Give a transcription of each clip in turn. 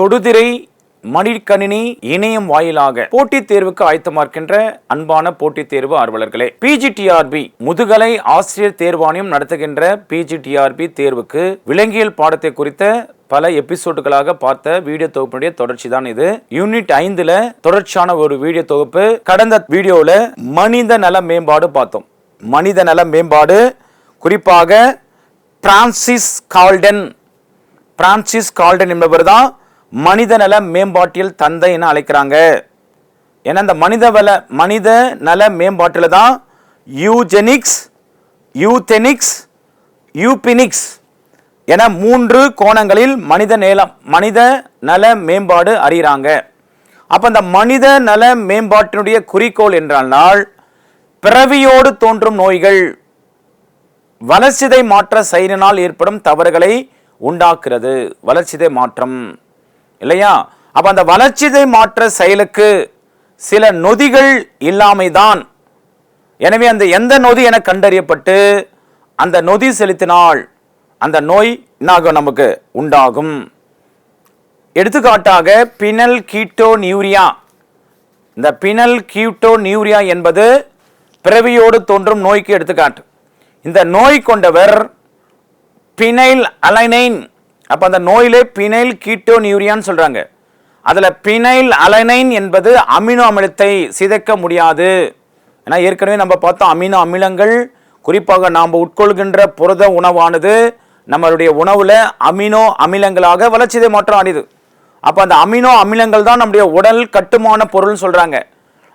தொடுதிரை மடிக்கணினி இணையம் வாயிலாக போட்டித் தேர்வுக்கு ஆயத்தமாக்கின்ற அன்பான போட்டித் தேர்வு ஆர்வலர்களே பிஜிடிஆர்பி முதுகலை ஆசிரியர் தேர்வாணையம் நடத்துகின்ற பிஜிடிஆர்பி தேர்வுக்கு விலங்கியல் பாடத்தை குறித்த பல எபிசோடுகளாக பார்த்த வீடியோ தொகுப்பினுடைய தொடர்ச்சி தான் இது. யூனிட் ஐந்துல தொடர்ச்சியான ஒரு வீடியோ தொகுப்பு. கடந்த வீடியோல மனித நல மேம்பாடு பார்த்தோம். மனித நல மேம்பாடு குறிப்பாக பிரான்சிஸ் கால்டன் பிரான்சிஸ் கால்டன் என்பவர் தான் மனித நல மேம்பாட்டியல் தந்தை என அழைக்கிறாங்க. ஏன்னா இந்த மனித வல மனித நல மேம்பாட்டில் தான் யூஜெனிக்ஸ் யூதெனிக்ஸ் யூபினிக்ஸ் என மூன்று கோணங்களில் மனித நேலம் மனித நல மேம்பாடு அறிகிறாங்க. அப்போ இந்த மனித நல மேம்பாட்டினுடைய குறிக்கோள் என்றால் பிறவியோடு தோன்றும் நோய்கள் வளர்ச்சிதை மாற்ற செயலினால் ஏற்படும் தவறுகளை உண்டாக்குறது. வளர்ச்சிதை மாற்றம். இல்லையா? அப்ப அந்த வளர்ச்சிதை மாற்ற செயலுக்கு சில நொதிகள் இல்லாமைதான் எனவே அந்த எந்த நொதி என கண்டறியப்பட்டு அந்த நொதி செலுத்தினால் அந்த நோய் என்னாகும் நமக்கு உண்டாகும். எடுத்துக்காட்டாக பினல் கீட்டோ நியூரியா இந்த பினல் கீட்டோ நியூரியா என்பது பிறவியோடு தோன்றும் நோய்க்கு எடுத்துக்காட்டு. இந்த நோய் கொண்டவர் பினைல் அலைனைன் அப்போ அந்த நோயிலே பினைல் கீட்டோனியூரியான்னு சொல்கிறாங்க அதில் பினைல் அலைனைன் என்பது அமினோ அமிலத்தை சிதைக்க முடியாது. ஏன்னா ஏற்கனவே நம்ம பார்த்தோம் அமினோ அமிலங்கள் குறிப்பாக நாம் உட்கொள்கின்ற புரத உணவானது நம்மளுடைய உணவில் அமினோ அமிலங்களாக வளர்ச்சிதை மாற்றம் அடையுது அப்போ அந்த அமினோ அமிலங்கள் தான் நம்முடைய உடல் கட்டுமான பொருள்னு சொல்கிறாங்க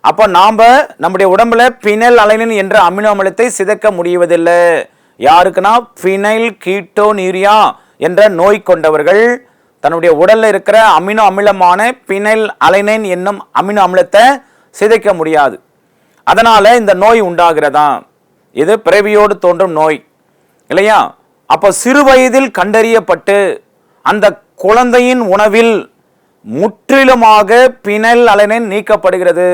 அப்போ நாம் நம்முடைய உடம்புல பினைல் அலைனின் என்ற அமினோ அமிலத்தை சிதைக்க முடிவதில்லை. யாருக்குன்னா? பினைல் கீட்டோனீரியா என்ற நோய் கொண்டவர்கள் தன்னுடைய உடலில் இருக்கிற அமினோ அமிலமான பினைல் அலைனைன் என்னும் அமினோ அமிலத்தை சிதைக்க முடியாது. அதனால் இந்த நோய் உண்டாகிறதா? இது பிறவியோடு தோன்றும் நோய். இல்லையா? அப்போ சிறு வயதில் கண்டறியப்பட்டு அந்த குழந்தையின் உணவில் முற்றிலுமாக பினல் அலைனைன் நீக்கப்படுகிறது.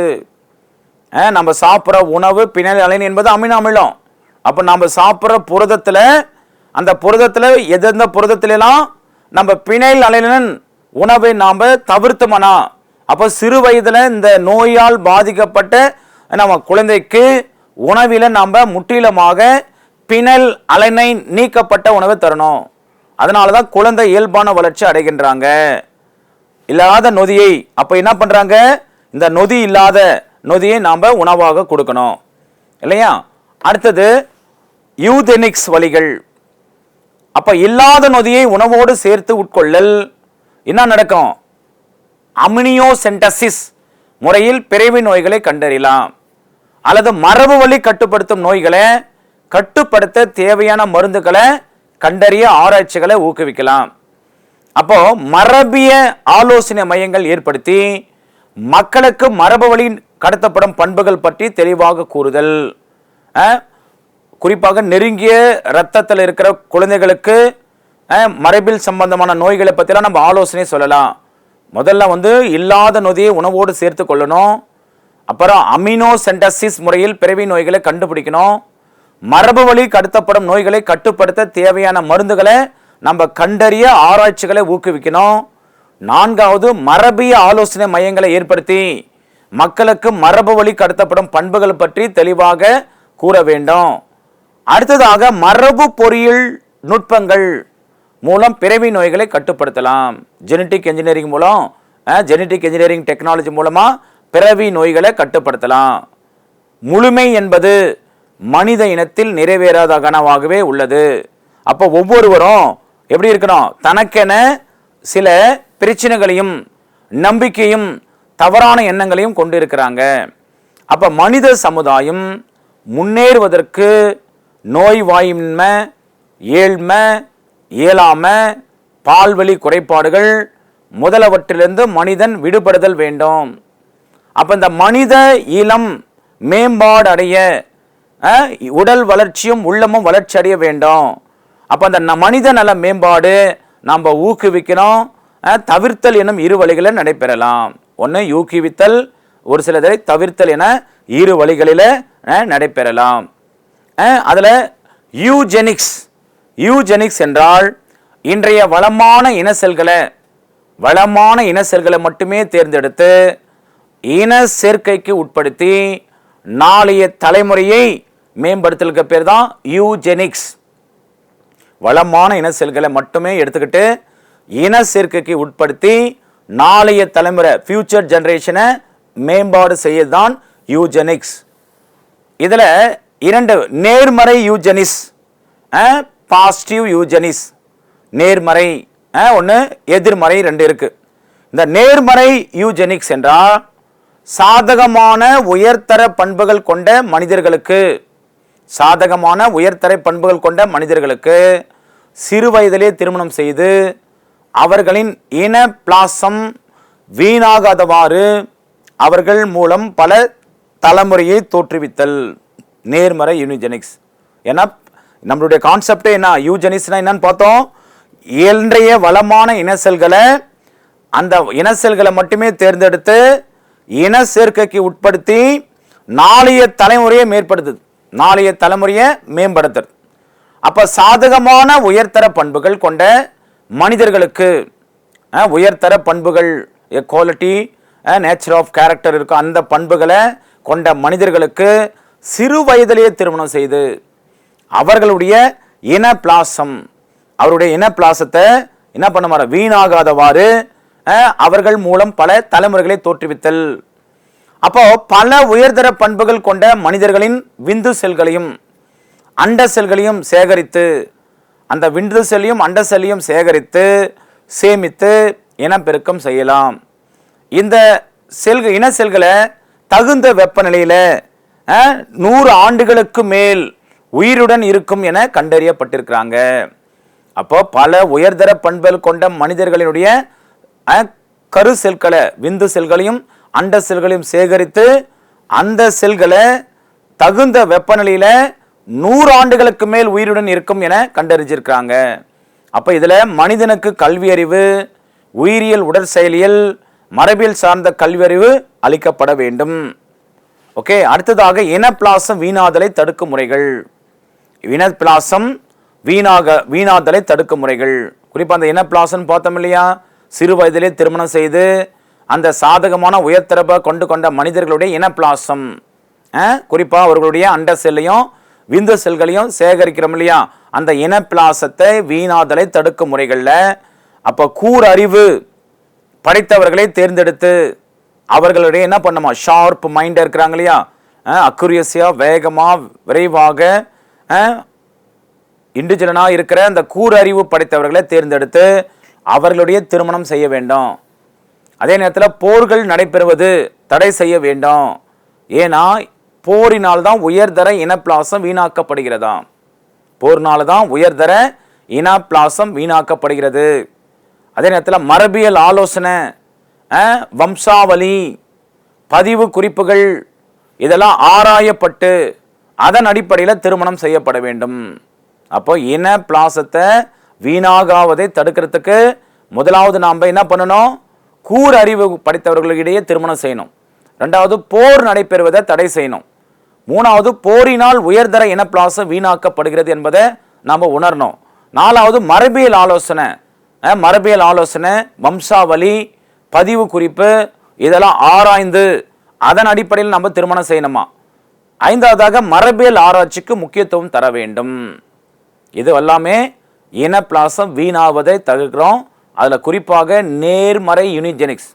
நம்ம சாப்பிட்ற உணவு பினல் அலைன் என்பது அமினோ அமிலம். அப்போ நம்ம சாப்பிட்ற புரதத்தில் அந்த புரதத்தில் எந்தெந்த புரதத்திலலாம் நம்ம பினைல் அலைனன் உணவை நாம் தவிர்த்தோம்னா அப்போ சிறு வயதில் இந்த நோயால் பாதிக்கப்பட்ட நம்ம குழந்தைக்கு உணவில் நாம் முற்றிலுமாக பிணல் அலைனை நீக்கப்பட்ட உணவை தரணும். அதனால தான் குழந்தை இயல்பான வளர்ச்சி அடைகின்றாங்க. இல்லாத நொதியை அப்போ என்ன பண்ணுறாங்க இந்த நொதி இல்லாத நொதியை நாம் உணவாக கொடுக்கணும். இல்லையா? அடுத்தது யூதெனிக்ஸ் வழிகள். அப்போ இல்லாத நொதியை உணவோடு சேர்த்து உட்கொள்ளல். என்ன நடக்கும்? அமினியோசென்டசிஸ் முறையில் பிறவி நோய்களை கண்டறியலாம். அல்லது மரபு வழி கட்டுப்படுத்தும் நோய்களை கட்டுப்படுத்த தேவையான மருந்துகளை கண்டறிய ஆராய்ச்சிகளை ஊக்குவிக்கலாம். அப்போ மரபிய ஆலோசனை மையங்கள் ஏற்படுத்தி மக்களுக்கு மரபு வழி கடத்தப்படும் பண்புகள் பற்றி தெளிவாக கூறுதல். குறிப்பாக நெருங்கிய ரத்தத்தில் இருக்கிற குழந்தைகளுக்கு மரபில் சம்பந்தமான நோய்களை பற்றிலாம் நம்ம ஆலோசனை சொல்லலாம். முதல்ல வந்து இல்லாத நொதியை உணவோடு சேர்த்து கொள்ளணும். அப்புறம் அமினோசென்டசிஸ் முறையில் பிறவி நோய்களை கண்டுபிடிக்கணும். மரபு வழி கடத்தப்படும் நோய்களை கட்டுப்படுத்த தேவையான மருந்துகளை நம்ம கண்டறிய ஆராய்ச்சிகளை ஊக்குவிக்கணும். நான்காவது மரபிய ஆலோசனை மையங்களை ஏற்படுத்தி மக்களுக்கு மரபு வழி கடத்தப்படும் பண்புகள் பற்றி தெளிவாக கூற வேண்டும். அடுத்ததாக மரபு பொறியியல் நுட்பங்கள் மூலம் பிறவி நோய்களை கட்டுப்படுத்தலாம். ஜெனட்டிக் இன்ஜினியரிங் மூலம் ஜெனட்டிக் இன்ஜினியரிங் டெக்னாலஜி மூலமாக பிறவி நோய்களை கட்டுப்படுத்தலாம். முழுமை என்பது மனித இனத்தில் நிறைவேறாத கனவாகவே உள்ளது. அப்போ ஒவ்வொருவரும் எப்படி இருக்கணும்? தனக்கென சில பிரச்சனைகளையும் நம்பிக்கையும் தவறான எண்ணங்களையும் கொண்டு இருக்கிறாங்க அப்போ மனித சமுதாயம் முன்னேறுவதற்கு நோய்வாயின்மை ஏழ்மை இயலாமை பால்வழி குறைபாடுகள் முதலவற்றிலிருந்து மனிதன் விடுபடுதல் வேண்டும். அப்போ இந்த மனித இளம் மேம்பாடு அடைய உடல் வளர்ச்சியும் உள்ளமும் வளர்ச்சி அடைய வேண்டும். அப்போ அந்த மனித நல மேம்பாடு நாம் ஊக்குவிக்கணும் தவிர்த்தல் எனும் இரு வழிகளில் நடைபெறலாம். ஒன்று ஊக்குவித்தல் ஒரு சிலதை தவிர்த்தல் என இரு வழிகளில் நடைபெறலாம். அதில் யூஜெனிக்ஸ் யூஜெனிக்ஸ் என்றால் இன்றைய வளமான இன செல்களை வளமான இன செல்களை மட்டுமே தேர்ந்தெடுத்து இன சேர்க்கைக்கு உட்படுத்தி நாளைய தலைமுறையை மேம்படுத்தலுக்கு பேர் தான் யூஜெனிக்ஸ் வளமான இன செல்களை மட்டுமே எடுத்துக்கிட்டு இன சேர்க்கைக்கு உட்படுத்தி நாளைய தலைமுறை ஃபியூச்சர் ஜென்ரேஷனை மேம்பாடு செய்யதான் யூஜெனிக்ஸ் இதில் இரண்டு நேர்மறை யூஜெனிஸ் பாசிட்டிவ் யூஜெனிஸ் நேர்மறை ஒன்று எதிர்மறை ரெண்டு இருக்கு. இந்த நேர்மறை யூஜெனிக்ஸ் என்றால் சாதகமான உயர்தர பண்புகள் கொண்ட மனிதர்களுக்கு சாதகமான உயர்தர பண்புகள் கொண்ட மனிதர்களுக்கு சிறு வயதிலே திருமணம் செய்து அவர்களின் இன பிளாசம் வீணாகாதவாறு அவர்கள் மூலம் பல தலைமுறையை தோற்றுவித்தல். நேர்மறை யூனிஜெனிக்ஸ் ஏன்னா நம்மளுடைய கான்செப்டே என்ன? யூஜெனிக்ஸ்னா என்னன்னு பார்த்தோம். இன்றைய வளமான இனசெல்களை அந்த இனசெல்களை மட்டுமே தேர்ந்தெடுத்து இன சேர்க்கைக்கு உட்படுத்தி நாளைய தலைமுறையை மேற்படுத்துது நாளைய தலைமுறையை மேம்படுத்துறது அப்போ சாதகமான உயர்தர பண்புகள் கொண்ட மனிதர்களுக்கு உயர்தர பண்புகள் குவாலிட்டி நேச்சர் ஆஃப் கேரக்டர் இருக்கும் அந்த பண்புகளை கொண்ட மனிதர்களுக்கு சிறு வயதிலேயே திருமணம் செய்து அவர்களுடைய இன பிளாசம் அவருடைய இன பிளாசத்தை என்ன பண்ண மாற வீணாகாதவாறு அவர்கள் மூலம் பல தலைமுறைகளை தோற்றுவித்தல். அப்போ பல உயர்தர பண்புகள் கொண்ட மனிதர்களின் விந்து செல்களையும் அண்ட செல்களையும் சேகரித்து அந்த விந்து செல்லையும் அண்ட செல்லையும் சேகரித்து சேமித்து இனப்பெருக்கம் செய்யலாம். இந்த செல் இன செல்களை தகுந்த வெப்பநிலையில் நூறு ஆண்டுகளுக்கு மேல் உயிருடன் இருக்கும் என கண்டறியப்பட்டிருக்கிறாங்க. அப்போ பல உயர்தர பண்புகள் கொண்ட மனிதர்களினுடைய கரு செல்களை விந்து செல்களையும் அண்ட செல்களையும் சேகரித்து அந்த செல்களை தகுந்த வெப்பநிலையில் நூறு ஆண்டுகளுக்கு மேல் உயிருடன் இருக்கும் என கண்டறிஞ்சிருக்கிறாங்க. அப்போ இதில் மனிதனுக்கு கல்வி அறிவு உயிரியல் உடற்செயலியல் மரபியல் சார்ந்த கல்வி அறிவு அளிக்கப்பட வேண்டும். ஓகே அடுத்ததாக இனப்பிளாசம் வீணாதலை தடுக்கும் முறைகள். இனப்பிளாசம் வீணாக வீணாதலை தடுக்கும் முறைகள். குறிப்பாக அந்த இனப்பிளாசம் பார்த்தோம் இல்லையா? சிறு வயதிலே திருமணம் செய்து அந்த சாதகமான உயர்தரப்பை கொண்டு கொண்ட மனிதர்களுடைய இனப்பிளாசம். குறிப்பாக அவர்களுடைய அண்ட செல்லையும் விந்து செல்களையும் சேகரிக்கிறோம் இல்லையா? அந்த இனப்பிளாசத்தை வீணாதலை தடுக்கும் முறைகளில் அப்போ கூர் அறிவு படைத்தவர்களை தேர்ந்தெடுத்து அவர்களுடைய என்ன பண்ணுமா? ஷார்ப் மைண்டாக இருக்கிறாங்க இல்லையா? அக்குரியஸியாக வேகமாக விரைவாக இண்டிஜுவலனாக இருக்கிற அந்த கூர் அறிவு படைத்தவர்களை தேர்ந்தெடுத்து அவர்களுடைய திருமணம் செய்ய வேண்டும். அதே நேரத்தில் போர்கள் நடைபெறுவது தடை செய்ய வேண்டும். ஏன்னா போரினால் தான் உயர்தர இனப்பிளாசம் வீணாக்கப்படுகிறதாம். போர்னால தான் உயர்தர இனப்பிளாசம் வீணாக்கப்படுகிறது. அதே நேரத்தில் மரபியல் ஆலோசனை வம்சாவளி பதிவு குறிப்புகள் இதெல்லாம் ஆராயப்பட்டு அதன் அடிப்படையில் திருமணம் செய்யப்பட வேண்டும். அப்போ இன பிளாசத்தை வீணாகாவதை தடுக்கிறதுக்கு முதலாவது நாம் என்ன பண்ணணும்? கூர் அறிவு படித்தவர்களிடையே திருமணம் செய்யணும். ரெண்டாவது போர் நடைபெறுவதை தடை செய்யணும். மூணாவது போரினால் உயர்தர இனப்பிளாசம் வீணாக்கப்படுகிறது என்பதை நாம் உணரணும். நாலாவது மரபியல் ஆலோசனை. மரபியல் ஆலோசனை வம்சாவளி பதிவு குறிப்பு இதெல்லாம் ஆராய்ந்து அதன் அடிப்படையில் நம்ம திருமணம் செய்யணுமா? ஐந்தாவதாக மரபியல் ஆராய்ச்சிக்கு முக்கியத்துவம் தர வேண்டும். இது எல்லாமே இனப்பிளாசம் வீணாவதை தவிர்க்கிறோம் அதில் குறிப்பாக நேர்மறை யூனிஜெனிக்ஸ்.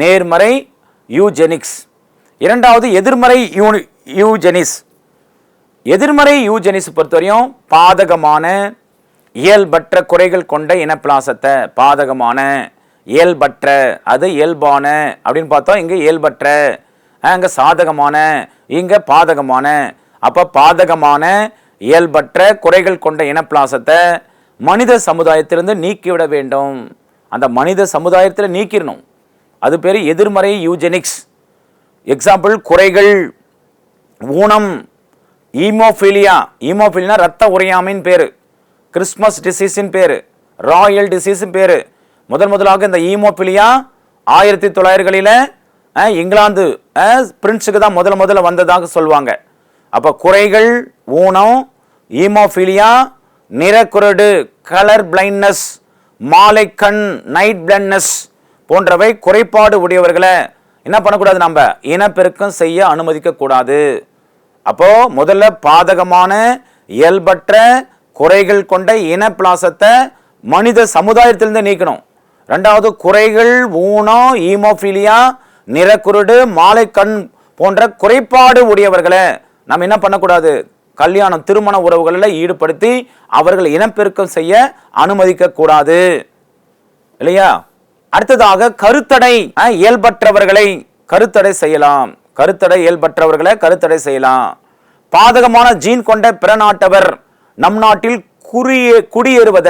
நேர்மறை யூஜெனிக்ஸ். இரண்டாவது எதிர்மறை யூனி யூஜெனிஸ் எதிர்மறை யூஜெனிஸ் பொறுத்தவரையும் பாதகமான இயல்பற்ற குறைகள் கொண்ட இனப்பிளாசத்தை பாதகமான இயல்பற்ற அது இயல்பான அப்படின்னு பார்த்தோம் இங்கே இயல்பற்ற அங்கே சாதகமான இங்கே பாதகமான. அப்போ பாதகமான இயல்பற்ற குறைகள் கொண்ட இனப்பிளாசத்தை மனித சமுதாயத்திலிருந்து நீக்கிவிட வேண்டும். அந்த மனித சமுதாயத்தில் நீக்கிடணும். அது பேர் எதிர்மறை யூஜெனிக்ஸ் எக்ஸாம்பிள் குறைகள் ஊனம் ஈமோஃபிலியா ஈமோஃபிலியா ரத்த உரையாமைன்னு பேர். கிறிஸ்மஸ் டிசீஸின் பேர். ராயல் டிசீஸின் பேர். முதன் முதலாக இந்த ஈமோபிலியா ஆயிரத்தி தொள்ளாயிரங்களில் இங்கிலாந்து பிரின்ஸுக்கு தான் முதல்ல முதல்ல வந்ததாக சொல்லுவாங்க அப்போ குறைகள் ஊனம் ஈமோஃபிலியா நிறக்குரடு கலர் பிளைண்ட்னஸ் மாலை கண் நைட் பிளைண்ட்னஸ் போன்றவை குறைபாடு உடையவர்களை என்ன பண்ணக்கூடாது நம்ம? இனப்பெருக்கம் செய்ய அனுமதிக்கக்கூடாது. அப்போது முதல்ல பாதகமான இயல்பற்ற குறைகள் கொண்ட இனப்பிளாசத்தை மனித சமுதாயத்திலிருந்து நீக்கணும். ரெண்டாவது குறைகள் ஊனம் ஈமோஃபிலியா நிறக்குருடு மாலை கண் போன்ற குறைபாடு உடையவர்களை நம்ம என்ன பண்ணக்கூடாது? கல்யாணம் திருமண உறவுகளில் ஈடுபடுத்தி அவர்கள் இனப்பெருக்கம் செய்ய அனுமதிக்க கூடாது இல்லையா? அடுத்ததாக கருத்தடை இயல்பற்றவர்களை கருத்தடை செய்யலாம். கருத்தடை இயல்பற்றவர்களை கருத்தடை செய்யலாம். பாதகமான ஜீன் கொண்ட பிற நாட்டவர் நம் நாட்டில் குறியே குடியேறுவத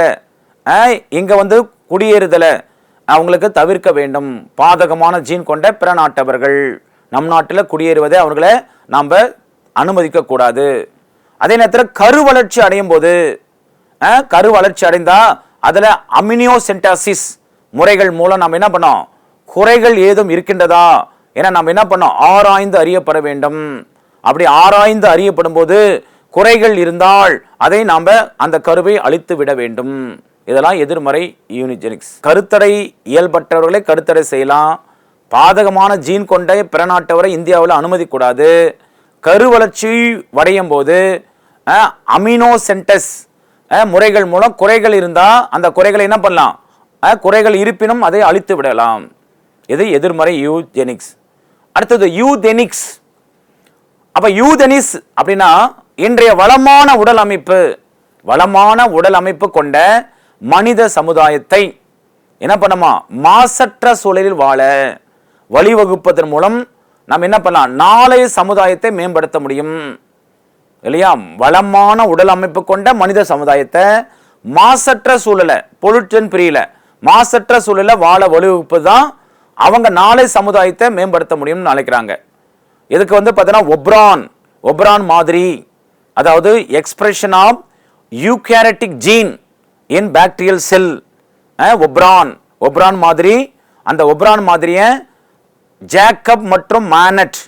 அஹ், இங்க வந்து குடியேறுதலை. அவங்களுக்கு தவிர்க்க வேண்டும். பாதகமான ஜீன் கொண்ட பிற நாட்டவர்கள் நம் நாட்டில் குடியேறுவதை அவர்களை நாம் அனுமதிக்கக்கூடாது அதே நேரத்தில் கரு வளர்ச்சி அடையும் போது கரு வளர்ச்சி அடைந்தால் அதில் அமினியோசென்டாசிஸ் முறைகள் மூலம் நாம் என்ன பண்ணோம்? குறைகள் ஏதும் இருக்கின்றதா? ஏன்னா நாம் என்ன பண்ணோம்? ஆராய்ந்து அறியப்பட வேண்டும். அப்படி ஆராய்ந்து அறியப்படும் போது குறைகள் இருந்தால் அதை நாம் அந்த கருவை அழித்து விட வேண்டும். இதெல்லாம் எதிர்மறை யூனிஜெனிக்ஸ் கருத்தடை இயல்பற்றவர்களை கருத்தடை செய்யலாம். பாதகமான ஜீன் கொண்ட பிற நாட்டவரை இந்தியாவில் அனுமதிக்கூடாது. கரு வளர்ச்சி வடையும் போது அமினோசென்டஸ் முறைகள் மூலம் குறைகள் இருந்தால் அந்த குறைகளை என்ன பண்ணலாம்? குறைகள் இருப்பினும் அதை அழித்து விடலாம். இது எதிர்மறை யூஜெனிக்ஸ் அடுத்தது யூதெனிக்ஸ் அப்போ யூதெனிஸ் அப்படின்னா இன்றைய வளமான உடல் அமைப்பு. வளமான உடல் அமைப்பு கொண்ட மனித சமுதாயத்தை என்ன பண்ணுமா மாசற்ற சூழலில் வாழ வழிவகுப்பதன் மூலம் நாம் என்ன பண்ணலாம்? நாளைய சமுதாயத்தை மேம்படுத்த முடியும். இல்லையா? வளமான உடல் அமைப்பு கொண்ட மனித சமுதாயத்தை மாசற்ற சூழலை பொருட்சன் பிரியல மாசற்ற சூழலை வாழ வழிவகுப்பது தான் அவங்க நாளை சமுதாயத்தை மேம்படுத்த முடியும்னு நினைக்கிறாங்க. இதுக்கு வந்து பார்த்தீங்கன்னா ஒப்ரான் ஒப்ரான் மாதிரி அதாவது expression of eukaryotic gene in bacterial cell operon operon மாதிரி அந்த ஒப்ரான் மாதிரியை ஜேக்கப் மற்றும் மானட்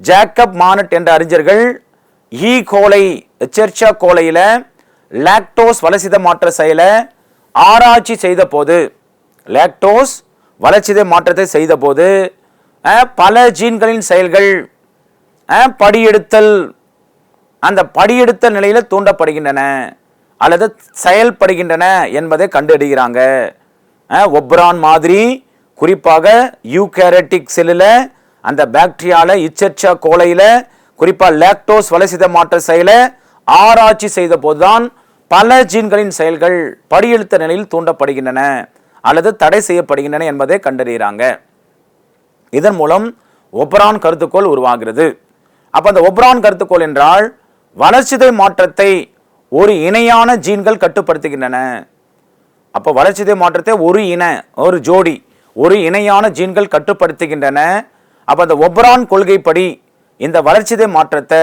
ஜேக்கப் மானட் என்ற அறிஞர்கள் ஈ கோலை எச்சர்ச்சா கோலையில் லாக்டோஸ் வளர்சித மாற்ற செயலை ஆராய்ச்சி செய்த போது லாக்டோஸ் வளர்ச்சிதை மாற்றத்தை செய்த போது eh, பல ஜீன்களின் செயல்கள் eh, படியெடுத்தல் அந்த படியெடுத்த நிலையில் தூண்டப்படுகின்றன. அல்லது செயல்படுகின்றன என்பதை கண்டறிகிறாங்க. ஒப்ரான் மாதிரி குறிப்பாக யூகேரட்டிக் செல்லில் அந்த பாக்டீரியாவில் இச்சர்ச்சா கோலையில் குறிப்பாக லேக்டோஸ் வலசித மாற்ற செயலை ஆராய்ச்சி செய்த போதுதான் பல ஜீன்களின் செயல்கள் படியெழுத்த நிலையில் தூண்டப்படுகின்றன அல்லது தடை செய்யப்படுகின்றன என்பதை கண்டறிகிறாங்க. இதன் மூலம் ஒப்ரான் கருத்துக்கோள் உருவாகிறது. அப்போ அந்த ஒப்ரான் கருத்துக்கோள் என்றால் வளர்ச்சிதை மாற்றத்தை ஒரு இணையான ஜீன்கள் கட்டுப்படுத்துகின்றன. அப்போ வளர்ச்சிதை மாற்றத்தை ஒரு இன ஒரு ஜோடி ஒரு இணையான ஜீன்கள் கட்டுப்படுத்துகின்றன. அப்போ அந்த ஒப்ரான் கொள்கைப்படி இந்த வளர்ச்சிதை மாற்றத்தை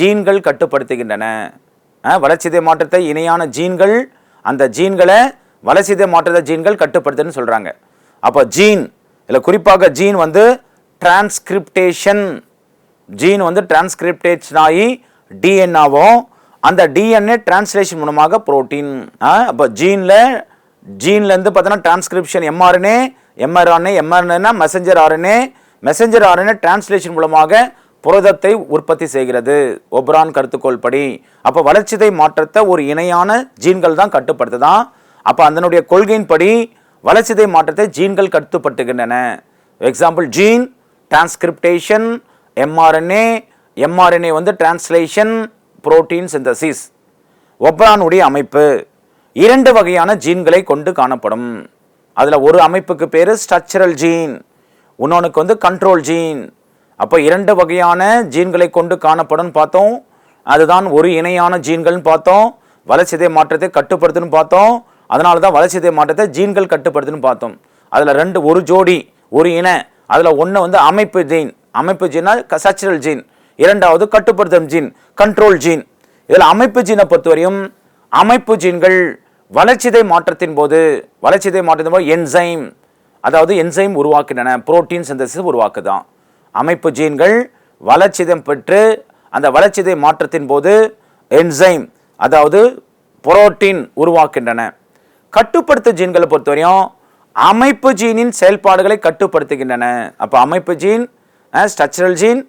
ஜீன்கள் கட்டுப்படுத்துகின்றன. வளர்ச்சிதை மாற்றத்தை இணையான ஜீன்கள் அந்த ஜீன்களை வளர்ச்சிதை மாற்றத்தை ஜீன்கள் கட்டுப்படுத்துன்னு சொல்கிறாங்க அப்போ ஜீன் இதில் குறிப்பாக ஜீன் வந்து டிரான்ஸ்கிரிப்டேஷன். ஜீன் வந்து டிரான்ஸ்கிரிப்டேஷன் ஆகி டிஎன்ஆவும் அந்த டிஎன்ஏ டிரான்ஸ்லேஷன் மூலமாக புரோட்டீன் அப்போ ஜீனில் ஜீன்லேருந்து பார்த்தோன்னா டிரான்ஸ்கிரிப்ஷன் எம்ஆர்என்ஏ எம்ஆர்ஆர்என்ஏ எம்ஆர்என்ஏனா messenger RNA messenger RNA translation மூலமாக புரதத்தை உற்பத்தி செய்கிறது. ஒப்ரான் கருத்துக்கோள் படி. அப்போ வளர்ச்சிதை மாற்றத்தை ஒரு இணையான ஜீன்கள் தான் கட்டுப்படுத்துதான் அப்போ அதனுடைய கொள்கையின்படி வளர்ச்சிதை மாற்றத்தை ஜீன்கள் கட்டுப்படுத்துகின்றன. Example gene transcription mRNA mRNA வந்து டிரான்ஸ்லேஷன் புரோட்டீன் சிந்தசிஸ் ஒப்ரானுடைய அமைப்பு இரண்டு வகையான ஜீன்களை கொண்டு காணப்படும். அதில் ஒரு அமைப்புக்கு பேர் ஸ்ட்ரக்சரல் ஜீன் இன்னொன்றுக்கு வந்து கண்ட்ரோல் ஜீன் அப்போ இரண்டு வகையான ஜீன்களை கொண்டு காணப்படும் பார்த்தோம். அதுதான் ஒரு இணையான ஜீன்கள்னு பார்த்தோம். வளர்ச்சிதை மாற்றத்தை கட்டுப்படுத்துன்னு பார்த்தோம். அதனால தான் வளர்ச்சிதை மாற்றத்தை ஜீன்கள் கட்டுப்படுத்துன்னு பார்த்தோம். அதில் ரெண்டு ஒரு ஜோடி ஒரு இன அதில் ஒன்று வந்து அமைப்பு ஜீன் அமைப்பு ஜீனா சச்சுரல் ஜீன் இரண்டாவது கட்டுப்படுத்தும் ஜீன் கண்ட்ரோல் ஜீன் இதில் அமைப்பு ஜீனை பொறுத்தவரையும் அமைப்பு ஜீன்கள் வளர்ச்சிதை மாற்றத்தின் போது வளர்ச்சிதை மாற்றத்தின் போது என்சைம் அதாவது என்சைம் உருவாக்கின்றன புரோட்டீன் சிந்தசிஸ் உருவாக்குதான். அமைப்பு ஜீன்கள் வளர்ச்சிதம் பெற்று அந்த வளர்ச்சிதை மாற்றத்தின் போது என்சைம் அதாவது புரோட்டீன் உருவாக்கின்றன. கட்டுப்படுத்து ஜீன்களை பொறுத்தவரையும் அமைப்பு ஜீனின் செயல்பாடுகளை கட்டுப்படுத்துகின்றன. அப்போ அமைப்பு ஜீன் ஸ்ட்ரக்சரல் ஜீன்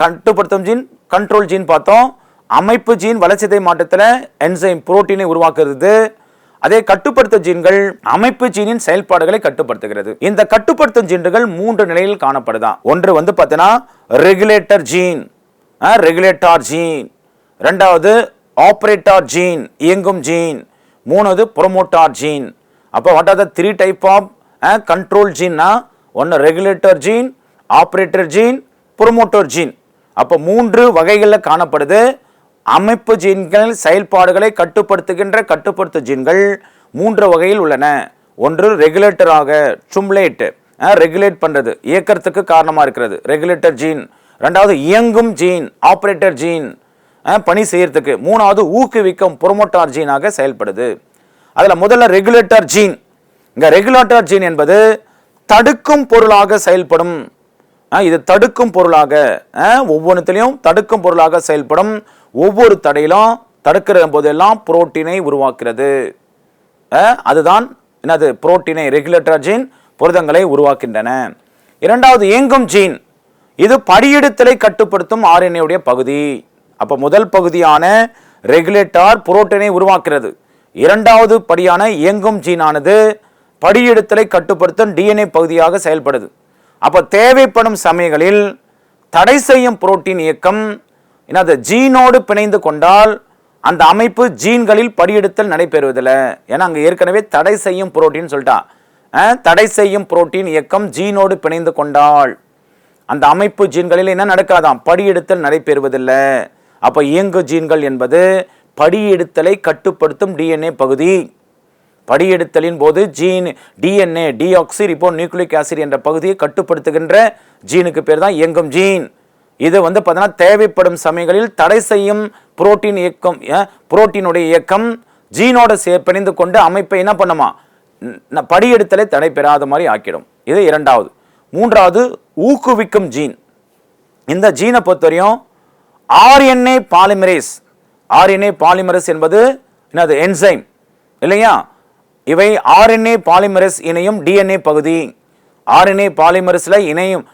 கட்டுப்படுத்தும் ஜீன் கண்ட்ரோல் ஜீன் பார்த்தோம். அமைப்பு ஜீன் வளர்ச்சிதை மாற்றத்தில் என்சைம் புரோட்டீனை உருவாக்குறது. அதே கட்டுப்படுத்தும் ஜீன்கள் அமைப்பு ஜீனின் செயல்பாடுகளை கட்டுப்படுத்துகிறது. இந்த கட்டுப்படுத்தும் ஜீன்கள் மூன்று நிலையில் காணப்படுதான் ஒன்று வந்து பார்த்தீங்கன்னா ரெகுலேட்டர் ஜீன் ரெகுலேட்டார் ஜீன் ரெண்டாவது ஆப்ரேட்டார் ஜீன் இயங்கும் ஜீன் மூணாவது ப்ரொமோட்டார் ஜீன் அப்போ what are the three type of control ஜீன்னா ஒன்று regulator gene operator gene promoter gene. அப்போ மூன்று வகைகளில் காணப்படுது. அமைப்பு ஜீன்கள் செயல்பாடுகளை கட்டுப்படுத்துகின்ற கட்டுப்படுத்து ஜீன்கள் மூன்று வகையில் உள்ளன. ஒன்று ரெகுலேட்டராக ட்ரும்லேட் ரெகுலேட் பண்ணுறது இயக்கிறதுக்கு காரணமாக இருக்கிறது. Regulator gene. ரெண்டாவது இயங்கும் ஜீன் ஆப்ரேட்டர் ஜீன் பணி செய்கிறதுக்கு மூணாவது ஊக்குவிக்கும் புரோமோட்டார் ஜீனாக செயல்படுது. அதில் முதல்ல ரெகுலேட்டர் ஜீன். இங்கே ரெகுலேட்டர் ஜீன் என்பது தடுக்கும் பொருளாக செயல்படும் இது தடுக்கும் பொருளாக ஒவ்வொன்றுத்திலையும் தடுக்கும் பொருளாக செயல்படும் ஒவ்வொரு தடையிலும் தடுக்கிற போதெல்லாம் புரோட்டீனை உருவாக்குறது அதுதான் என்னது? புரோட்டீனை ரெகுலேட்டர் ஜீன் புரதங்களை உருவாக்கின்றன. இரண்டாவது இயங்கும் ஜீன் இது படியெடுத்தலை கட்டுப்படுத்தும் ஆர்என்ஏவுடைய பகுதி. அப்போ முதல் பகுதியான ரெகுலேட்டார் புரோட்டீனை உருவாக்குறது இரண்டாவது படியான இயங்கும் ஜீனானது படியெடுத்தலை கட்டுப்படுத்தும் டிஎன்ஏ பகுதியாக செயல்படுது. அப்போ தேவைப்படும் சமயங்களில் தடை செய்யும் புரோட்டீன் இயக்கம் என்னது ஜீனோடு பிணைந்து கொண்டால் அந்த அமைப்பு ஜீன்களில் படியெடுத்தல் நடைபெறுவதில்லை. ஏன்னா அங்கே ஏற்கனவே தடை செய்யும் புரோட்டீன் சொல்லிட்டான் தடை செய்யும் புரோட்டீன் இயக்கம் ஜீனோடு பிணைந்து கொண்டால் அந்த அமைப்பு ஜீன்களில் என்ன நடக்காதாம்? படியெடுத்தல் நடைபெறுவதில்லை. அப்போ இயங்கு ஜீன்கள் என்பது படியெடுத்தலை கட்டுப்படுத்தும் டிஎன்ஏ பகுதி. படியெடுத்தலின் போது gene DNA deoxyribonucleic acid என்ற பகுதியை கட்டுப்படுத்துகின்ற ஜீனுக்கு பேர் தான் இயங்கும் ஜீன். இது வந்து பார்த்தீங்கன்னா தேவைப்படும் சமயங்களில் தடை செய்யும் புரோட்டீன் இயக்கம் புரோட்டீனுடைய இயக்கம் ஜீனோட சேர்ப்பிணைந்து கொண்டு அமைப்பை என்ன பண்ணுமா? படியெடுத்தலை தடை பெறாத மாதிரி ஆக்கிடும். இது இரண்டாவது. மூன்றாவது ஊக்குவிக்கும் ஜீன். இந்த ஜீனை பொறுத்தவரையும் ஆர்என்ஏ பாலிமரேஸ் ஆர்என்ஏ பாலிமரஸ் என்பது என்னது? என்சைம் இல்லையா? இவை ஆர்என்ஏ பாலிமரஸ் இணையும் டிஎன்ஏ பகுதி. ஆர்என்ஏ பாலிமரஸில் இணையும்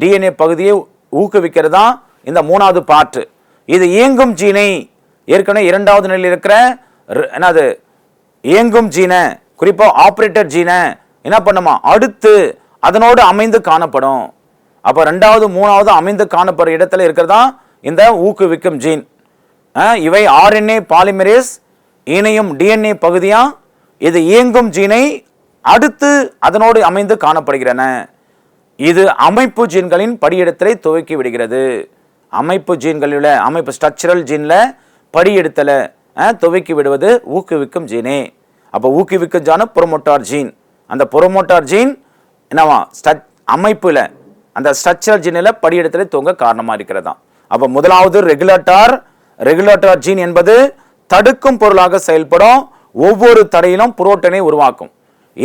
டிஎன்ஏ பகுதியை ஊக்குவிக்கிறது இந்த மூணாவது பாட்டு இது இயங்கும் ஜீனை ஏற்கனவே இரண்டாவது நிலையில் இருக்கிற என்னது இயங்கும் ஜீனை குறிப்பாக ஆப்ரேட்டர் ஜீனை என்ன பண்ணுமா? அடுத்து அதனோடு அமைந்து காணப்படும். அப்போ ரெண்டாவது மூணாவது அமைந்து காணப்படுற இடத்துல இருக்கிறதா? இந்த ஊக்குவிக்கும் ஜீன். இவை ஆர்என்ஏ பாலிமரேஸ் இணையும் டிஎன்ஏ பகுதியாக இது இயங்கும் ஜீனை அடுத்து அதனோடு அமைந்து காணப்படுகிறன. இது அமைப்பு ஜீன்களின் படியெடுத்தலை துவக்கி விடுகிறது. அமைப்பு ஜீன்களில் அமைப்பு ஸ்ட்ரக்சரல் ஜீனில் படியெடுத்தலை துவக்கி விடுவது ஊக்குவிக்கும் ஜீனே. அப்போ ஊக்குவிக்கும் ஜானு புறமோட்டார் ஜீன். அந்த புறமோட்டார் ஜீன் என்னவா? ஸ்ட்ரக் அமைப்பில் அந்த ஸ்ட்ரக்சரல் ஜீனில் படியெடுத்தலை தூங்க காரணமாக இருக்கிறதா அப்போ முதலாவது ரெகுலேட்டார் ரெகுலேட்டார் ஜீன் என்பது தடுக்கும் பொருளாக செயல்படும் ஒவ்வொரு தடையிலும் புரோட்டனை உருவாக்கும்.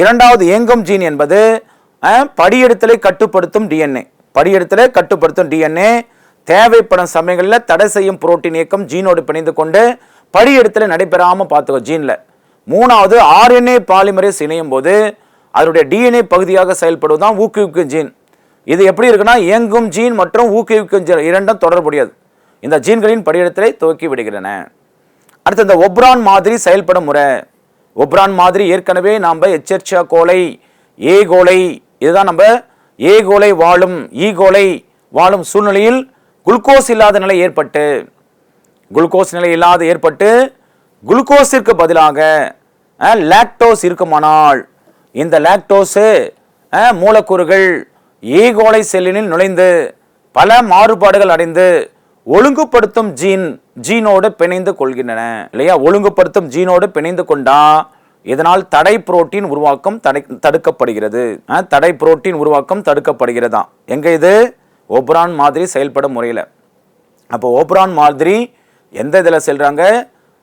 இரண்டாவது ஏங்கம் ஜீன் என்பது படியெடுத்தலை கட்டுப்படுத்தும் டிஎன்ஏ படியெடுத்தலை கட்டுப்படுத்தும் டிஎன்ஏ தேவைப்படும் சமயங்களில் தடை செய்யும் புரோட்டீன் இயக்கம் ஜீனோடு பிணைந்து கொண்டு படியெடுத்தலை நடைபெறாமல் பார்த்துக்கோ ஜீனில் மூணாவது ஆர்என்ஏ பாலிமரேஸ் இணையும் போது அதனுடைய டிஎன்ஏ பகுதியாக செயல்படுவதுதான் ஊக்குவிக்கும் ஜீன் இது எப்படி இருக்குன்னா இயங்கும் ஜீன் மற்றும் ஊக்குவிக்கும் ஜீன் இரண்டும் தொடர்புடையது. இந்த ஜீன்களின் படியெடுத்தலை துவக்கி விடுகின்றன. அடுத்து இந்த ஒப்ரான் மாதிரி செயல்படும் முறை. ஒப்ரான் மாதிரி ஏற்கனவே நாம் எச்சர்ச்சா கோலை ஏ கோலை இதுதான் நம்ம ஏ கோலை வாழும் ஈ கோலை வாழும் சூழ்நிலையில் குளுக்கோஸ் இல்லாத நிலை ஏற்பட்டு குளுக்கோஸ் நிலை இல்லாத ஏற்பட்டு குளுக்கோஸிற்கு பதிலாக லாக்டோஸ் இருக்குமானால் இந்த லாக்டோஸு மூலக்கூறுகள் ஈகோலை செல்லினில் நுழைந்து பல மாறுபாடுகள் அடைந்து ஒழுங்குபடுத்தும் ஜீன் ஜீனோடு பிணைந்து கொள்கின்றன. இல்லையா? ஒழுங்குபடுத்தும் ஜீனோடு பிணைந்து கொண்டா இதனால் தடை புரோட்டீன் உருவாக்கம் தடை தடுக்கப்படுகிறது. தடை புரோட்டீன் உருவாக்கம் தடுக்கப்படுகிறதா? எங்க இது? ஓப்ரான் மாதிரி செயல்படும் முறையில். அப்போ ஓப்ரான் மாதிரி எந்த இதில் செல்கிறாங்க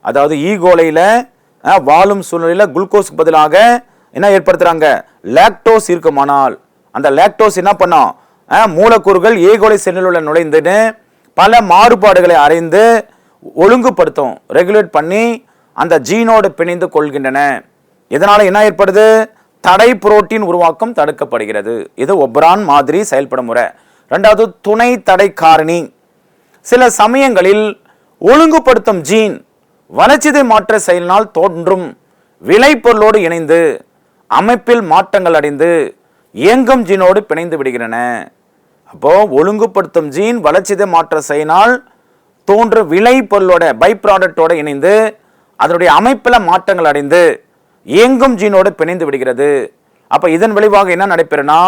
அதாவது ஈகோலையில் வாழும் சூழ்நிலையில் குளுக்கோஸுக்கு பதிலாக என்ன ஏற்படுத்துகிறாங்க லாக்டோஸ் இருக்குமானால். அந்த லாக்டோஸ் என்ன பண்ணோம் மூலக்கூறுகள் ஏகோலை செல்லில் நுழைந்துன்னு பல மாறுபாடுகளை அறிந்து ஒழுங்குபடுத்தும் ரெகுலேட் பண்ணி அந்த ஜீனோடு பிணைந்து கொள்கின்றன. இதனால் என்ன ஏற்படுது? தடை புரோட்டீன் உருவாக்கம் தடுக்கப்படுகிறது. இது ஒப்ரான் மாதிரி செயல்படும் முறை. ரெண்டாவது துணை தடை காரணி. சில சமயங்களில் ஒழுங்குபடுத்தும் ஜீன் வளர்ச்சிதை மாற்ற செயலினால் தோன்றும். விளைபொருளோடு இணைந்து அமைப்பில் மாற்றங்கள் அடைந்து இயங்கும் ஜீனோடு பிணைந்து விடுகின்றன. அப்போ ஒழுங்குபடுத்தும் ஜீன் வளர்ச்சிதை மாற்ற செயலினால் தோன்றும் விளைபொருளோட பை ப்ராடக்டோட இணைந்து அதனுடைய அமைப்பில் மாற்றங்கள் அடைந்து இயங்கும் ஜீனோடு பிணைந்து விடுகிறது. அப்போ இதன் விளைவாக என்ன நடைபெறுனா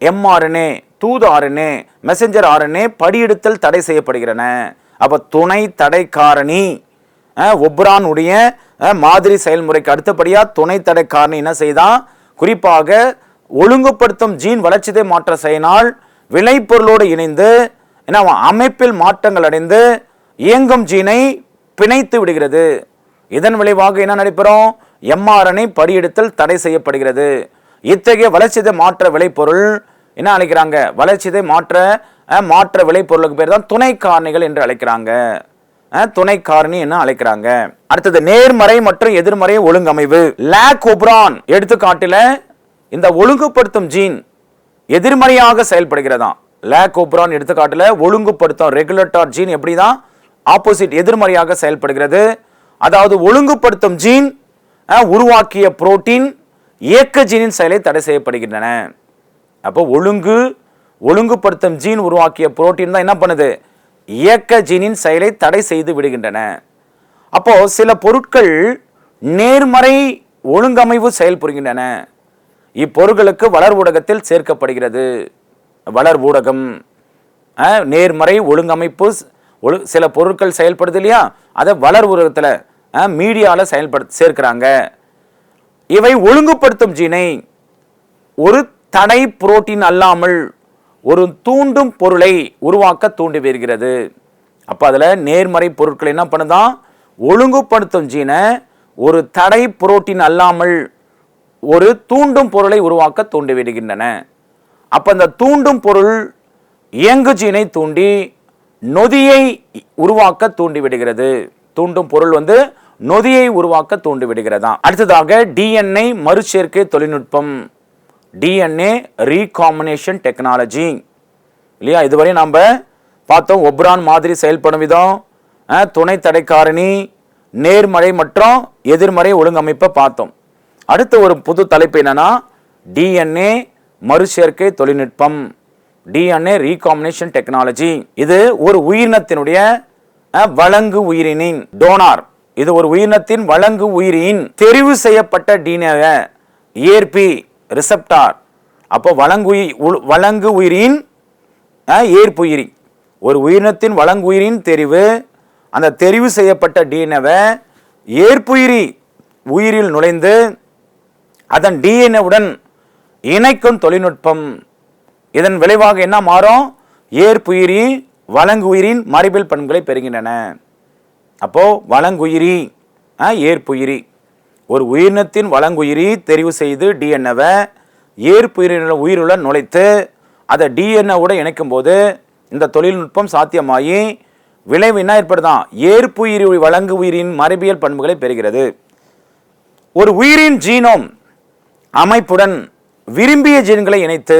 எம்ஆர்என்ஏ தூது ஆர்என்ஏ மெசஞ்சர் ஆர்என்ஏ படியெடுத்தல் தடை செய்யப்படுகிறன. அப்போ துணை தடை காரணி ஒப்ரானுடைய மாதிரி செயல்முறைக்கு அடுத்தபடியாக துணை தடை காரணி என்ன செய்தான் குறிப்பாக ஒழுங்குபடுத்தும் ஜீன் வளர்ச்சிதை மாற்ற செயனால் விளைபொருளோடு இணைந்து என்ன அமைப்பில் மாற்றங்கள் அடைந்து இயங்கும் ஜீனை பிணைத்து விடுகிறது. இதன் விளைவாக என்ன நடைபெறும்? எம்ஆர்என்ஏ படியெடுத்தல் தடை செய்யப்படுகிறது. இத்தகைய வளர்ச்சிதை மாற்ற விளைபொருள் என்ன அழைக்கிறாங்க? வளர்ச்சிதை மாற்ற மாற்ற விளைபொருளுக்கு பேர் தான் துணை காரணிகள் என்று அழைக்கிறாங்க. துணை காரணி என்ன அழைக்கிறாங்க? அடுத்தது நேர்மறை மற்றும் எதிர்மறை ஒழுங்கமைவு. லேக் ஒப்ரான் எடுத்துக்காட்டில இந்த ஒழுங்குபடுத்தும் ஜீன் எதிர்மறையாக செயல்படுகிறதா? லேக் ஓப்ரான் எடுத்துக்காட்டில் ஒழுங்குபடுத்தும் ரெகுலேட்டார் ஜீன் எப்படி தான் ஆப்போசிட் எதிர்மறையாக செயல்படுகிறது. அதாவது ஒழுங்குபடுத்தும் ஜீன் உருவாக்கிய புரோட்டீன் இயக்க ஜீனின் செயலை தடை செய்யப்படுகின்றன. அப்போ ஒழுங்கு ஒழுங்குபடுத்தும் ஜீன் உருவாக்கிய புரோட்டீன் தான் என்ன பண்ணுது? இயக்க ஜீனின் செயலை தடை செய்து விடுகின்றன. அப்போ சில பொருட்கள் நேர்மறை ஒழுங்கமைவு செயல்புரிகின்றன இப்பொருட்களுக்கு வளர் ஊடகத்தில் சேர்க்கப்படுகிறது. வளர் ஊடகம். நேர்மறை ஒழுங்கமைப்பு ஒழு சில பொருட்கள் செயல்படுது இல்லையா? அதை வளர் ஊடகத்தில் மீடியாவில் செயல்படு சேர்க்கிறாங்க. இவை ஒழுங்குபடுத்தும் ஜீனை ஒரு தடை புரோட்டீன் அல்லாமல் ஒரு தூண்டும் பொருளை உருவாக்க தூண்டி வருகிறது. அப்போ அதில் நேர்மறை பொருட்கள் என்ன பண்ணுதான் ஒழுங்குபடுத்தும் ஜீனை ஒரு தடை புரோட்டீன் அல்லாமல் ஒரு தூண்டும் பொருளை உருவாக்க தூண்டிவிடுகின்றன அப்போ அந்த தூண்டும் பொருள் இயங்கு தூண்டி நொதியை உருவாக்க தூண்டிவிடுகிறது தூண்டும் பொருள் வந்து நொதியை உருவாக்க தூண்டிவிடுகிறதா அடுத்ததாக டிஎன்ஏ மறுசேர்க்கை தொழில்நுட்பம். டிஎன்ஏ ரீகாம்பினேஷன் டெக்னாலஜி இல்லையா? இதுவரை நாம் பார்த்தோம். ஒப்ரான் மாதிரி செயல்படும் விதம் துணை தடைக்காரணி நேர்மறை மற்றும் எதிர்மறை ஒழுங்கமைப்பை பார்த்தோம். அடுத்த ஒரு புது தலைப்பு என்னன்னா டிஎன்ஏ மறுசேர்க்கை தொழில்நுட்பம். டிஎன்ஏ ரீகாம்பினேஷன் டெக்னாலஜி இது ஒரு உயிரினத்தினுடைய வழங்கு உயிரினின் டோனார் இது ஒரு உயிரினத்தின் வழங்கு உயிரின் தெரிவு செய்யப்பட்ட டிஎன்ஏ ஏற்பி ரிசப்டார் அப்போ வழங்குயி வழங்கு உயிரின் ஏற்புயிரி ஒரு உயிரினத்தின் வழங்குயிரின் தெரிவு அந்த தெரிவு செய்யப்பட்ட டிஎன்ஏவை ஏற்புயிரி உயிரில் நுழைந்து அதன் டிஎன்ஏவுடன் இணைக்கும் தொழில்நுட்பம். இதன் விளைவாக என்ன மாறும்? ஏற்புயிரி வழங்குயிரின் மரபியல் பண்புகளை பெறுகின்றன. அப்போ வழங்குயிரி ஏற்புயிரி. ஒரு உயிரினத்தின் வழங்குயிரி தெரிவு செய்து டிஎன்ஏவை ஏற்புயிரின உயிருடன் நுழைத்து அதை டிஎன்ஏவோட இணைக்கும் போது இந்த தொழில்நுட்பம் சாத்தியமாகி விளைவு என்ன ஏற்படுதான். ஏற்புயிரி வழங்கு உயிரின் மரபியல் பண்புகளை பெறுகிறது. ஒரு உயிரின் ஜீனோம் அமைப்புடன் விரும்பிய ஜீன்களை இணைத்து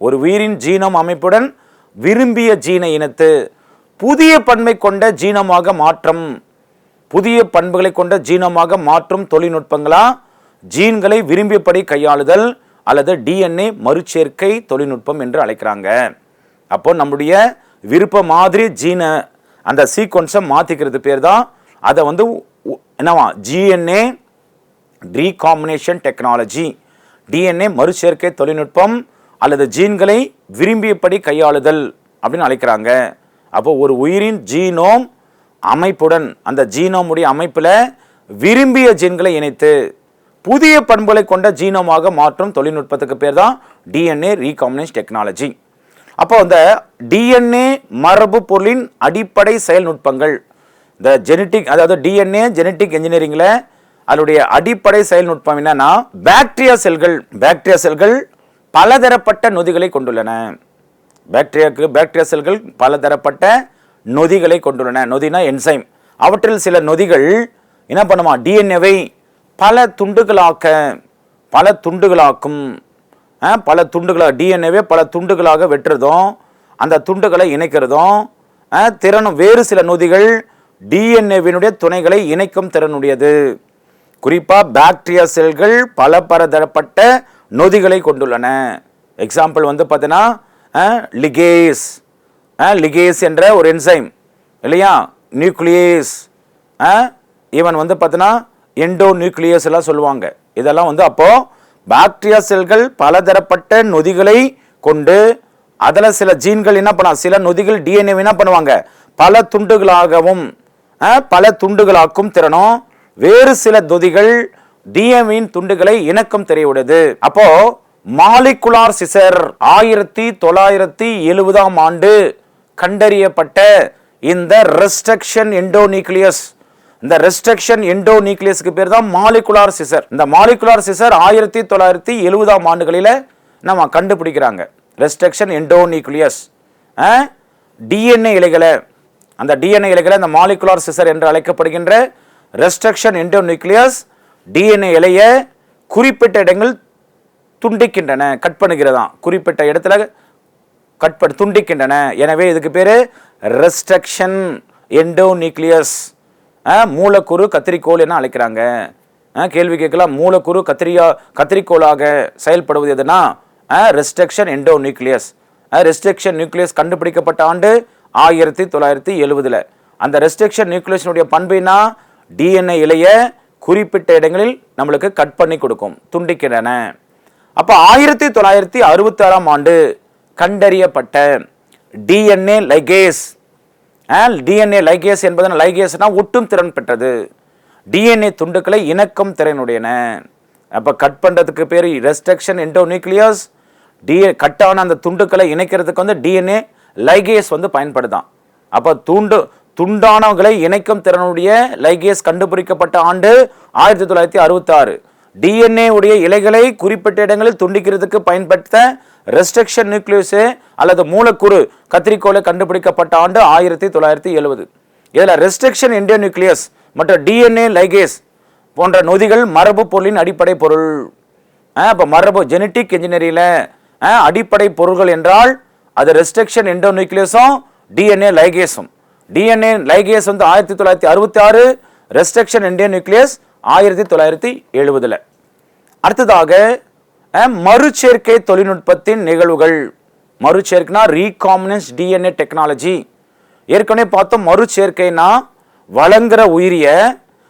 ஒரு உயிரின் ஜீனோம் அமைப்புடன் விரும்பிய ஜீனை இணைத்து புதிய பண்மை கொண்ட ஜீனமாக மாற்றம் புதிய பண்புகளை கொண்ட ஜீனமாக மாற்றும் தொழில்நுட்பங்களா? ஜீன்களை விரும்பியபடி கையாளுதல் அல்லது டிஎன்ஏ மறுசேர்க்கை தொழில்நுட்பம் என்று அழைக்கிறாங்க. அப்போ நம்முடைய விருப்ப மாதிரி ஜீனை அந்த சீக்வன்ஸை மாற்றிக்கிறது பேர் தான் அதை வந்து என்னவா? ஜிஎன்ஏ ரீகாம்பினேஷன் டெக்னாலஜி டிஎன்ஏ மறுசேர்க்கை தொழில்நுட்பம் அல்லது ஜீன்களை விரும்பியபடி கையாளுதல் அப்படின்னு அழைக்கிறாங்க. அப்போ ஒரு உயிரின் ஜீனோம் அமைப்புடன் அந்த ஜீனோமுடைய அமைப்பில் விரும்பிய ஜீன்களை இணைத்து புதிய பண்புகளை கொண்ட ஜீனோமாக மாற்றும் தொழில்நுட்பத்துக்கு பேர் தான் டிஎன்ஏ ரீகாம்பினேஷன் டெக்னாலஜி அப்போ அந்த டிஎன்ஏ மரபு பொருளின் அடிப்படை செயல்நுட்பங்கள் இந்த ஜெனட்டிக் அதாவது டிஎன்ஏ ஜெனட்டிக் இன்ஜினியரிங்கில் அதனுடைய அடிப்படை செயல்நுட்பம் என்னன்னா பாக்டீரியா செல்கள் பாக்டீரியா செல்கள் பலதரப்பட்ட நொதிகளை கொண்டுள்ளன. பாக்டீரியாக்கு பாக்டீரியா செல்கள் பலதரப்பட்ட நொதிகளை கொண்டுள்ளன. நொதினா என்சைம் அவற்றில் சில நொதிகள் என்ன பண்ணுமா? டிஎன்ஏவை பல துண்டுகளாக்க பல துண்டுகளாக்கும். பல துண்டுகளாக டிஎன்ஏவே பல துண்டுகளாக வெட்டுறதும் அந்த துண்டுகளை இணைக்கிறதும் திறனும் வேறு சில நொதிகள் டிஎன்ஏவினுடைய துணைகளை இணைக்கும் திறனுடையது. குறிப்பாக பாக்டீரியா செல்கள் பல பலதரப்பட்ட நொதிகளை கொண்டுள்ளன. எக்ஸாம்பிள் வந்து பார்த்தீங்கன்னா லிகேஸ் லிகேஸ் என்ற ஒரு என்சைம் இல்லையா? நியூக்ளியேஸ் ஈவன் வந்து பார்த்தீங்கன்னா எண்டோ நியூக்ளியஸ் எல்லாம் சொல்லுவாங்க. இதெல்லாம் வந்து அப்போது பாக்டீரியா செல்கள் பலதரப்பட்ட நொதிகளை கொண்டு அதில் சில ஜீன்கள் என்ன பண்ணலாம்? சில நொதிகள் டிஎன்ஏ என்ன பண்ணுவாங்க? பல துண்டுகளாகவும் பல துண்டுகளாக்கும் திறனும் வேறு சில தொதிகள் டிஎம்இன் துண்டுகளை இணக்கம் தெரியவுடையது அப்போ மாலிகுலார் சிசர் ஆயிரத்தி தொள்ளாயிரத்தி எழுபதாம் ஆண்டு கண்டறியப்பட்ட இந்த ரெஸ்ட்ரக்ஷன் எண்டோநியூக்ளியஸ் இந்த ரெஸ்ட்ரக்ஷன் எண்டோநியூக்ளியஸ்க்கு பேர் தான் மாலிகுலார் சிசர். இந்த மாலிகுலார் சிசர் ஆயிரத்தி தொள்ளாயிரத்தி எழுபதாம் ஆண்டுகளில் நம்ம கண்டுபிடிக்கிறாங்க. ரெஸ்ட்ரக்ஷன் எண்டோநியூக்ளியஸ். டிஎன்ஏ இலைகளை அந்த டிஎன்ஏ இலைகளை இந்த மாலிகுலார் சிசர் என்று அழைக்கப்படுகின்ற ரெஸ்ட்ரக்ஷன் எண்டோநியூக்ளியஸ் டிஎன்ஏ இலையை குறிப்பிட்ட இடங்கள் துண்டிக்கின்றன கட் பண்ணுகிறதாம் குறிப்பிட்ட இடத்துல கட் பண்ணி துண்டிக்கின்றன. எனவே இதுக்கு பேர் ரெஸ்ட்ரக்ஷன் எண்டோநியூக்ளியஸ் மூலக்குறு கத்திரிக்கோள் என அழைக்கிறாங்க. கேள்வி கேட்கலாம். மூலக்குறு கத்திரியா கத்திரிக்கோளாக செயல்படுவது எதுனா? ரெஸ்ட்ரக்ஷன் எண்டோநியூக்ளியஸ் ரெஸ்ட்ரக்ஷன் நியூக்ளியஸ் கண்டுபிடிக்கப்பட்ட ஆண்டு ஆயிரத்தி தொள்ளாயிரத்தி எழுபதில் அந்த ரெஸ்ட்ரிக்ஷன் நியூக்ளியஸினுடைய பண்புனா டிஎன்ஏ இலைய குறிப்பிட்ட இடங்களில் நம்மளுக்கு கட் பண்ணி கொடுக்கும் துண்டிக்கின்றன. அப்போ ஆயிரத்தி தொள்ளாயிரத்தி அறுபத்தாறாம் ஆண்டு கண்டறியப்பட்ட டிஎன்ஏ லைகேஸ் டிஎன்ஏ லைகேஸ் என்பது லைகேஸ்னால் ஒட்டும் திறன் பெற்றது. டிஎன்ஏ துண்டுக்களை இணக்கும் திறனுடையன. அப்போ கட் பண்ணுறதுக்கு பேர் ரெஸ்ட்ரக்ஷன் எண்டோநியூக்ளியஸ் டிஎ கட்டான அந்த துண்டுக்களை இணைக்கிறதுக்கு வந்து டிஎன்ஏ லைகேஸ் வந்து பயன்படுதான். அப்போ துண்டு துண்டானவங்களை இணைக்கும் திறனுடைய லைகேஸ் கண்டுபிடிக்கப்பட்ட ஆண்டு ஆயிரத்தி தொள்ளாயிரத்தி அறுபத்தி ஆறு டிஎன்ஏ உடைய இலைகளை குறிப்பிட்ட இடங்களில் துண்டிக்கிறதுக்கு பயன்படுத்த ரெஸ்ட்ரக்ஷன் நியூக்ளியஸு அல்லது மூலக்கூறு கத்திரிக்கோளை கண்டுபிடிக்கப்பட்ட ஆண்டு ஆயிரத்தி தொள்ளாயிரத்தி எழுபது. இதில் ரெஸ்ட்ரிக்ஷன் இண்டியன் நியூக்ளியஸ் மற்றும் டிஎன்ஏ லைகேஸ் போன்ற நொதிகள் மரபு பொருளின் அடிப்படை பொருள். இப்போ மரபு ஜெனட்டிக் இன்ஜினியரிங்கில் அடிப்படை பொருள்கள் என்றால் அது ரெஸ்ட்ரிக்ஷன் இண்டோ நியூக்ளியஸும் டிஎன்ஏ லைகேஸும் டிஎன்ஏ லைகேஸ் வந்து ஆயிரத்தி தொள்ளாயிரத்தி அறுபத்தி ஆறு ரெஸ்ட்ரக்ஷன் இண்டியன் நியூக்ளியஸ் ஆயிரத்தி தொள்ளாயிரத்தி எழுபதில். அடுத்ததாக மறுச்சேர்க்கை மறுசேர்க்கை தொழில்நுட்பத்தின் நிகழ்வுகள். மறுசேர்க்கைனா ரீகாமினன்ஸ் டிஎன்ஏ டெக்னாலஜி ஏற்கனவே பார்த்தோம் மறுசேர்க்கைனா வழங்குற உயிரிய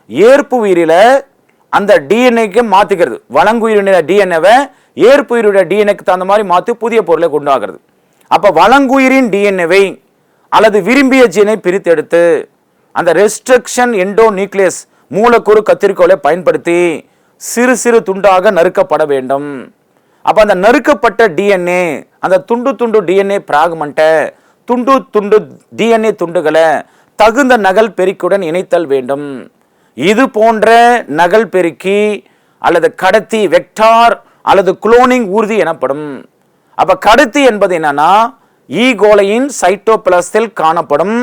ஏற்பு உயிரில் அந்த டிஎன்ஏக்கு மாற்றிக்கிறது வழங்குயிரின டிஎன்ஏவை ஏற்பு உயிருடைய டிஎன்ஏக்கு தகுந்த மாதிரி மாற்றி புதிய பொருளை கொண்டாகிறது அப்போ வழங்குயிரின் டிஎன்ஏவை அல்லது விரும்பிய ஜீனை பிரித்தெடுத்து அந்த ரெஸ்ட்ரக்ஷன் எண்டோ நியூக்ளியஸ் மூலக்கூறு கத்திரிக்கோலை பயன்படுத்தி சிறு சிறு துண்டாக நறுக்கப்பட வேண்டும். அப்போ அந்த நறுக்கப்பட்ட டிஎன்ஏ அந்த துண்டு துண்டு டிஎன்ஏ பிராக்மெண்ட்டை துண்டு துண்டு டிஎன்ஏ துண்டுகளை தகுந்த நகல் பெருக்கியுடன் இணைத்தல் வேண்டும். இது போன்ற நகல் பெருக்கி அல்லது கடத்தி வெக்டார் அல்லது குளோனிங் ஊர்தி எனப்படும். அப்போ கடத்தி என்பது என்னன்னா E ஈகோலையின் சைட்டோபிளஸில் காணப்படும்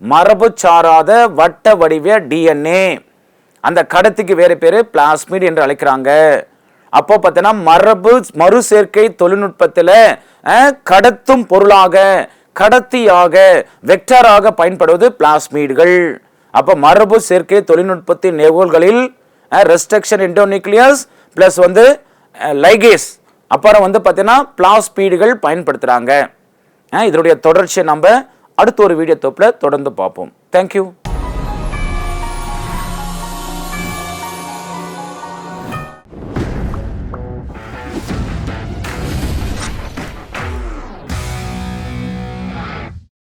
மரபு சாராத வட்ட வடிவ டிஎன்ஏ அந்த கடத்திக்கு வேறு பேர் பிளாஸ்மிட் என்று அழைக்கிறாங்க. அப்போ பார்த்தீங்கன்னா மரபு மறுசேர்க்கை தொழில்நுட்பத்தில் கடத்தும் பொருளாக கடத்தியாக வெக்டராக பயன்படுவது பிளாஸ்மீடுகள் அப்போ மரபு சேர்க்கை தொழில்நுட்பத்தின் நிகழ்வுகளில் ரெஸ்ட்ரக்ஷன் எண்டோநியூக்ளியஸ் ப்ளஸ் வந்து லைகேஸ் அப்புறம் வந்து பார்த்தீங்கன்னா பிளாஸ்பீடுகள் பயன்படுத்துகிறாங்க இதனுடைய தொடர்ச்சியை நம்ம அடுத்த ஒரு வீடியோ தொப்பில் தொடர்ந்து பார்ப்போம். தேங்க்யூ